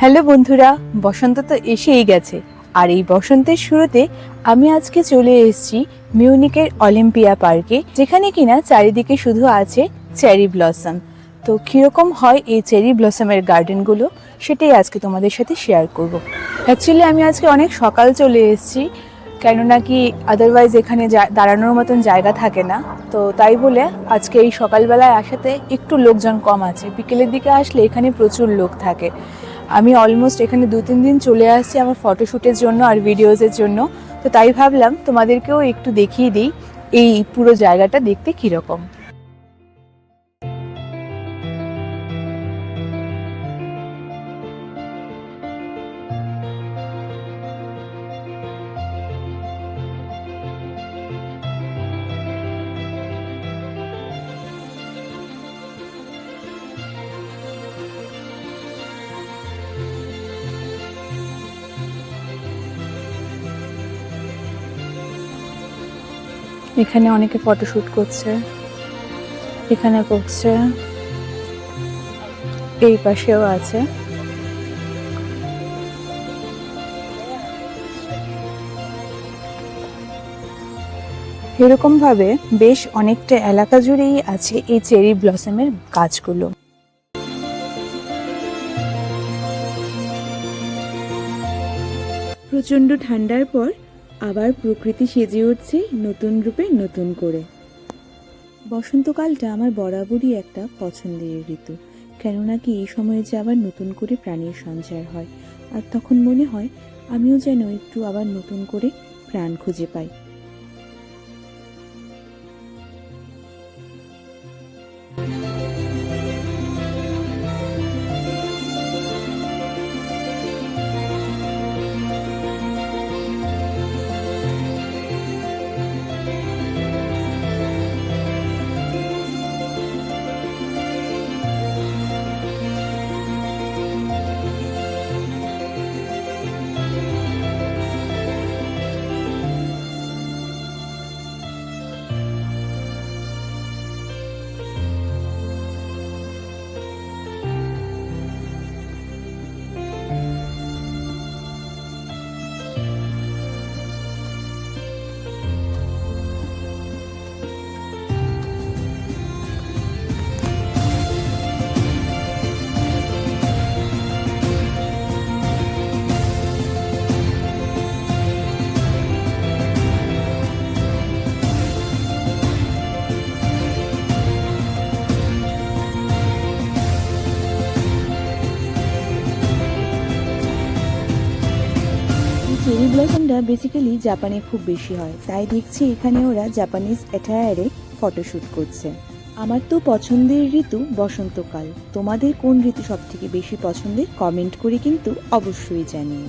Hello বন্ধুরা, বসন্ত তো এসেই গেছে। আর এই বসন্তের শুরুতে আমি আজকে চলে এসেছি মিউনিকের অলিম্পিয়া পার্কে, যেখানে কিনা চারিদিকে শুধু আছে চেরি ব্লসম। তো কীরকম হয় এই চেরি ব্লসমের গার্ডেনগুলো, সেটাই আজকে তোমাদের সাথে শেয়ার করব। অ্যাকচুয়ালি আমি আজকে অনেক সকাল চলে এসেছি, কেননা কি আদারওয়াইজ এখানে দাঁড়ানোর মতন জায়গা থাকে না। তো তাই বলে আজকে এই সকালবেলায় আসাতে একটু লোকজন কম আছে। বিকেলের দিকে আসলে এখানে প্রচুর লোক থাকে। আমি অলমোস্ট এখানে দু, তিন দিন চলে আসছি আমার ফটোশ্যুটের জন্য আর ভিডিওজের জন্য। তো তাই ভাবলাম তোমাদেরকেও একটু দেখিয়ে দিই এই পুরো জায়গাটা দেখতে কীরকম। এখানে অনেকে ফটোশ্যুট করছে, এখানে করছে, এই পাশেও আছে। এরকম ভাবে বেশ অনেকটা এলাকা জুড়েই আছে এই চেরি ব্লসমের গাছগুলো। প্রচণ্ড ঠান্ডার পর আবার প্রকৃতি সেজে উঠছে নতুন রূপে নতুন করে। বসন্তকালটা আমার বরাবরই একটা পছন্দের ঋতু, কেননা কি এই সময়ে যে আবার নতুন করে প্রাণীর সঞ্চার হয়, আর তখন মনে হয় আমিও যেন একটু আবার নতুন করে প্রাণ খুঁজে পাই। চেরি ব্লসমটা বেসিক্যালি জাপানে খুব বেশি হয়। তাই দেখছি এখানে ওরা জাপানিজ অ্যাটায়ারে ফটোশ্যুট করছে। আমার তো পছন্দের ঋতু বসন্তকাল। তোমাদের কোন ঋতু সবথেকে বেশি পছন্দের? কমেন্ট করে কিন্তু অবশ্যই জানিও।